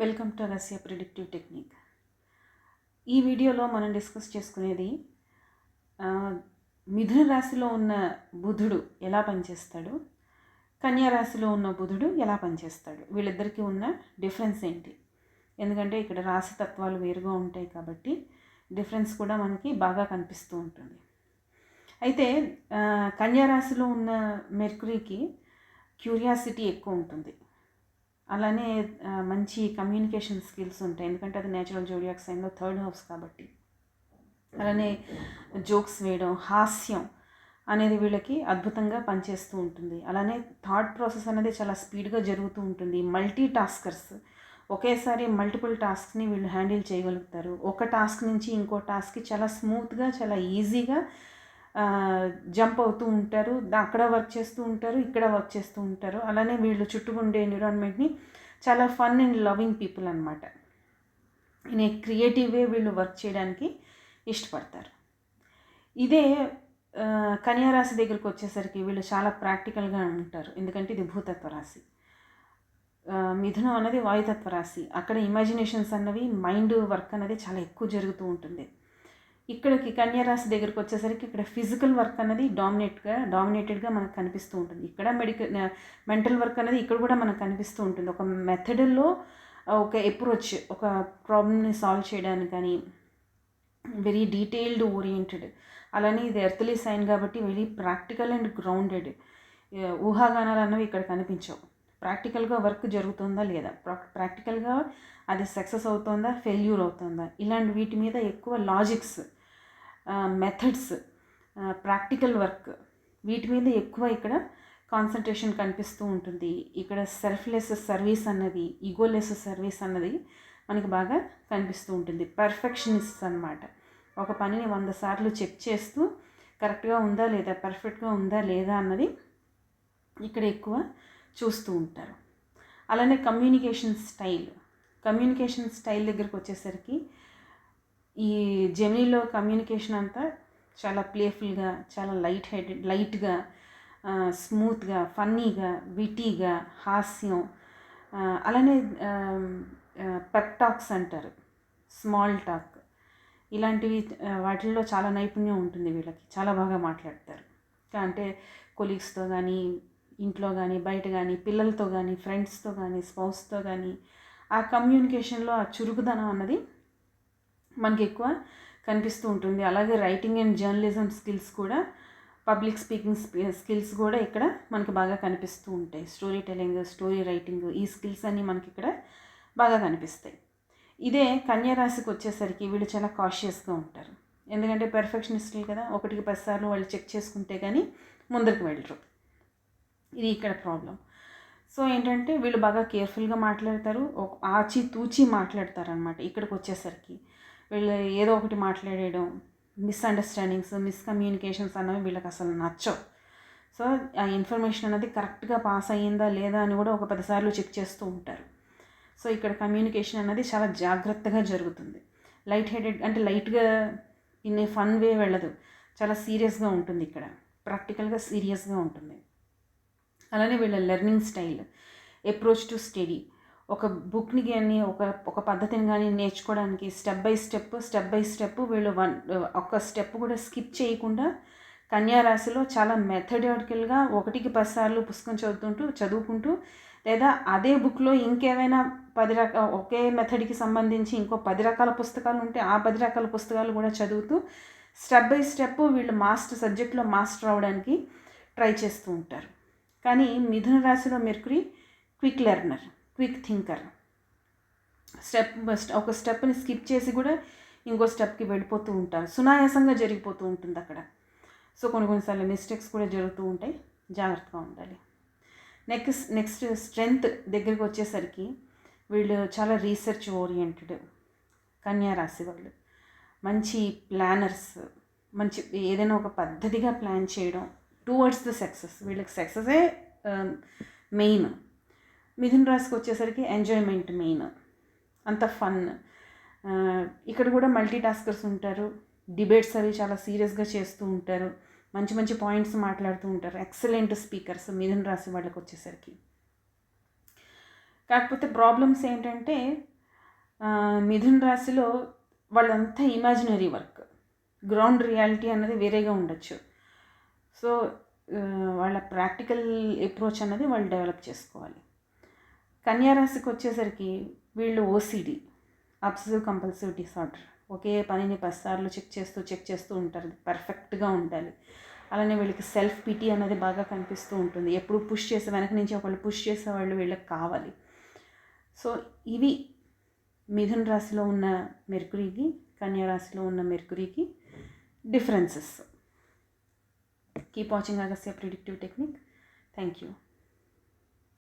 Welcome to Russia predictive technique ఈ వీడియోలో మనం డిస్కస్ చేసుకునేది మిథున రాశిలో ఉన్న బుధుడు ఎలా పనిచేస్తాడు కన్యా రాశిలో ఉన్న బుధుడు ఎలా పనిచేస్తాడు వీళ్ళిద్దరికీ ఉన్న డిఫరెన్స్ ఏంటి? ఎందుకంటే ఇక్కడ రాశి తత్వాలు వేరుగా ఉంటాయి కాబట్టి డిఫరెన్స్ కూడా మనకి బాగా కనిపిస్తూ ఉంటుంది. అయితే కన్యా రాశిలో ఉన్న మెర్కురీకి క్యూరియాసిటీ ఎక్కువ ఉంటుంది. అలానే మంచి కమ్యూనికేషన్ స్కిల్స్ ఉంటాయి. ఎందుకంటే అది నేచురల్ జోడియాక్ సైన్లో థర్డ్ హౌస్ కాబట్టి. అలానే జోక్స్ వేయడం హాస్యం అనేది వీళ్ళకి అద్భుతంగా పనిచేస్తూ ఉంటుంది. అలానే థాట్ ప్రాసెస్ అనేది చాలా స్పీడ్గా జరుగుతూ ఉంటుంది. మల్టీ టాస్కర్స్ ఒకేసారి మల్టిపుల్ టాస్క్ని వీళ్ళు హ్యాండిల్ చేయగలుగుతారు. ఒక టాస్క్ నుంచి ఇంకో టాస్క్కి చాలా స్మూత్గా చాలా ఈజీగా జంప్ అవుతూ ఉంటారు అక్కడ వర్క్ చేస్తూ ఉంటారు ఇక్కడ వర్క్ చేస్తూ ఉంటారు. అలానే వీళ్ళు చుట్టూ ఉండే ఎన్విరాన్మెంట్ని చాలా ఫన్ అండ్ లవింగ్ పీపుల్ అనమాట ఇన్ ఏ క్రియేటివ్ వే వీళ్ళు వర్క్ చేయడానికి ఇష్టపడతారు. ఇదే కన్యారాశి దగ్గరికి వచ్చేసరికి వీళ్ళు చాలా ప్రాక్టికల్గా ఉంటారు. ఎందుకంటే ఇది భూతత్వ రాశి. మిథునం అనేది వాయుతత్వ రాశి. అక్కడ ఇమాజినేషన్స్ అన్నవి మైండ్ వర్క్ అనేది చాలా ఎక్కువ జరుగుతూ ఉంటుంది. ఇక్కడికి కన్యారాశి దగ్గరకు దగ్గరికి వచ్చేసరికి ఇక్కడ ఫిజికల్ వర్క్ అనేది డామినేట్గా డామినేటెడ్గా మనకు కనిపిస్తూ ఉంటుంది. ఇక్కడ మెడికల్ మెంటల్ వర్క్ అనేది ఇక్కడ కూడా మనకు కనిపిస్తూ ఉంటుంది. ఒక మెథడ్లో ఒక అప్రోచ్ ఒక ప్రాబ్లమ్ని సాల్వ్ చేయడానికి కానీ వెరీ డీటెయిల్డ్ ఓరియంటెడ్. అలానే ఇది ఎర్త్లీ సైన్ కాబట్టి వెరీ ప్రాక్టికల్ అండ్ గ్రౌండెడ్. ఊహాగానాలు అన్నవి ఇక్కడ కనిపించవు. ప్రాక్టికల్గా వర్క్ జరుగుతుందా లేదా? ప్రాక్టికల్గా అది సక్సెస్ అవుతుందా? ఫెయిల్యూర్ అవుతుందా? ఇలాంటి వీటి మీద ఎక్కువ లాజిక్స్ మెథడ్స్ ప్రాక్టికల్ వర్క్ వీటి మీద ఎక్కువ ఇక్కడ కాన్సన్ట్రేషన్ కనిపిస్తూ ఉంటుంది. ఇక్కడ సెల్ఫ్లెస్ సర్వీస్ అన్నది ఈగోలెస్ సర్వీస్ అన్నది మనకి బాగా కనిపిస్తూ ఉంటుంది. పర్ఫెక్షనిస్ట్ అన్నమాట. ఒక పనిని వంద సార్లు చెక్ చేస్తూ కరెక్ట్గా ఉందా లేదా పర్ఫెక్ట్గా ఉందా లేదా అన్నది ఇక్కడ ఎక్కువ చూస్తూ ఉంటారు. అలానే కమ్యూనికేషన్ స్టైల్ కమ్యూనికేషన్ స్టైల్ దగ్గరికి వచ్చేసరికి ఈ జెమినీలో కమ్యూనికేషన్ అంతా చాలా ప్లేఫుల్గా చాలా లైట్ హెడెడ్ లైట్గా స్మూత్గా ఫన్నీగా విటీగా హాస్యం అలానే పెప్ టాక్స్ అంటారు స్మాల్ టాక్. ఇలాంటివి వాటిల్లో చాలా నైపుణ్యం ఉంటుంది వీళ్ళకి చాలా బాగా మాట్లాడతారు. అంటే కొలీగ్స్తో కానీ ఇంట్లో కానీ బయట కానీ పిల్లలతో కానీ ఫ్రెండ్స్తో కానీ స్పౌస్తో కానీ ఆ కమ్యూనికేషన్లో ఆ చురుకుదనం అన్నది మనకి ఎక్కువ కనిపిస్తూ ఉంటుంది. అలాగే రైటింగ్ అండ్ జర్నలిజం స్కిల్స్ కూడా పబ్లిక్ స్పీకింగ్ స్కిల్స్ కూడా ఇక్కడ మనకి బాగా కనిపిస్తూ ఉంటాయి. స్టోరీ టెలింగ్ స్టోరీ రైటింగ్ ఈ స్కిల్స్ అన్నీ మనకి ఇక్కడ బాగా కనిపిస్తాయి. ఇదే కన్యా రాశికి వచ్చేసరికి వీళ్ళు చాలా కాషియస్గా ఉంటారు. ఎందుకంటే పెర్ఫెక్షనిస్టులు కదా ఒకటికి పదిసార్లు వాళ్ళు చెక్ చేసుకుంటే కానీ ముందరికి వెళ్ళరు. ఇది ఇక్కడ ప్రాబ్లం సో ఏంటంటే వీళ్ళు బాగా కేర్ఫుల్గా మాట్లాడతారు ఆచి తూచి మాట్లాడతారు అనమాట ఇక్కడికి వచ్చేసరికి. వీళ్ళు ఏదో ఒకటి మాట్లాడేయడం మిస్అండర్స్టాండింగ్స్ మిస్కమ్యూనికేషన్స్ అన్నవి వీళ్ళకి అసలు నచ్చవు. సో ఆ ఇన్ఫర్మేషన్ అనేది కరెక్ట్గా పాస్ అయ్యిందా లేదా అని కూడా ఒక పదిసార్లు చెక్ చేస్తూ ఉంటారు. సో ఇక్కడ కమ్యూనికేషన్ అనేది చాలా జాగ్రత్తగా జరుగుతుంది. లైట్ హెడెడ్ అంటే లైట్గా ఇన్ ఏ ఫన్ వే వెళ్ళదు. చాలా సీరియస్గా ఉంటుంది ఇక్కడ. ప్రాక్టికల్గా సీరియస్గా ఉంటుంది. అలానే వీళ్ళ learning style approach to study ఒక బుక్ని కానీ ఒక ఒక పద్ధతిని కానీ నేర్చుకోవడానికి step by step step by step వీళ్ళు వన్ ఒక స్టెప్ కూడా స్కిప్ చేయకుండా కన్యారాశిలో చాలా మెథడాటికల్గా ఒకటికి పదిసార్లు పుస్తకం చదువుతుంటూ చదువుకుంటూ లేదా అదే బుక్లో ఇంకేమైనా పది రకాల ఒకే మెథడ్కి సంబంధించి ఇంకో పది రకాల పుస్తకాలు ఉంటే ఆ పది రకాల పుస్తకాలు కూడా చదువుతూ స్టెప్ బై స్టెప్ వీళ్ళు మాస్టర్ సబ్జెక్ట్లో మాస్టర్ అవడానికి ట్రై చేస్తూ ఉంటారు. కానీ మిథున రాశిలో Mercury quick learner quick thinker. Step ఒక స్టెప్ని స్కిప్ చేసి కూడా ఇంకో స్టెప్కి వెళ్ళిపోతూ ఉంటారు. సునాయాసంగా జరిగిపోతూ ఉంటుంది అక్కడ. సో కొన్ని కొన్నిసార్లు మిస్టేక్స్ కూడా జరుగుతూ ఉంటాయి. జాగ్రత్తగా ఉండాలి. నెక్స్ట్ నెక్స్ట్ స్ట్రెంగ్త్ దగ్గరికి వచ్చేసరికి వీళ్ళు చాలా రీసెర్చ్ ఓరియంటెడ్ కన్యా రాశి వాళ్ళు. మంచి ప్లానర్స్ మంచి ఏదైనా ఒక పద్ధతిగా ప్లాన్ చేయడం టువర్డ్స్ ద సక్సెస్. వీళ్ళకి సక్సెసే మెయిన్. మిథున్ రాశికి వచ్చేసరికి ఎంజాయ్మెంట్ మెయిన్ అంత ఫన్ ఇక్కడ కూడా మల్టీ టాస్కర్స్ ఉంటారు. డిబేట్స్ అవి చాలా సీరియస్గా చేస్తూ ఉంటారు. మంచి మంచి పాయింట్స్ మాట్లాడుతూ ఉంటారు. ఎక్సలెంట్ స్పీకర్స్ మిథున్ రాశి వాళ్ళకి వచ్చేసరికి. కాకపోతే ప్రాబ్లమ్స్ ఏంటంటే మిథున్ రాశిలో వాళ్ళంతా ఇమాజినరీ వర్క్ గ్రౌండ్ రియాలిటీ అన్నది వేరేగా ఉండొచ్చు. సో వాళ్ళ ప్రాక్టికల్ అప్రోచ్ అన్నది వాళ్ళు డెవలప్ చేసుకోవాలి. కన్యారాశికి వచ్చేసరికి వీళ్ళు ఓసిడి అబ్ససివ్ కంపల్సివ్ డిసార్డర్ ఒకే పనిని పదిసార్లు చెక్ చేస్తూ చెక్ చేస్తూ ఉంటారు. పర్ఫెక్ట్గా ఉండాలి. అలానే వీళ్ళకి సెల్ఫ్ పిటీ అనేది బాగా కనిపిస్తూ ఉంటుంది. ఎప్పుడు పుష్ చేసే వెనక నుంచి ఒకళ్ళు పుష్ చేసే వాళ్ళు వీళ్ళకి కావాలి. సో ఇవి మిథున్ రాశిలో ఉన్న మెర్కురీకి కన్యారాశిలో ఉన్న మెర్కురీకి differences. Keep watching Agasya predictive technique. Thank you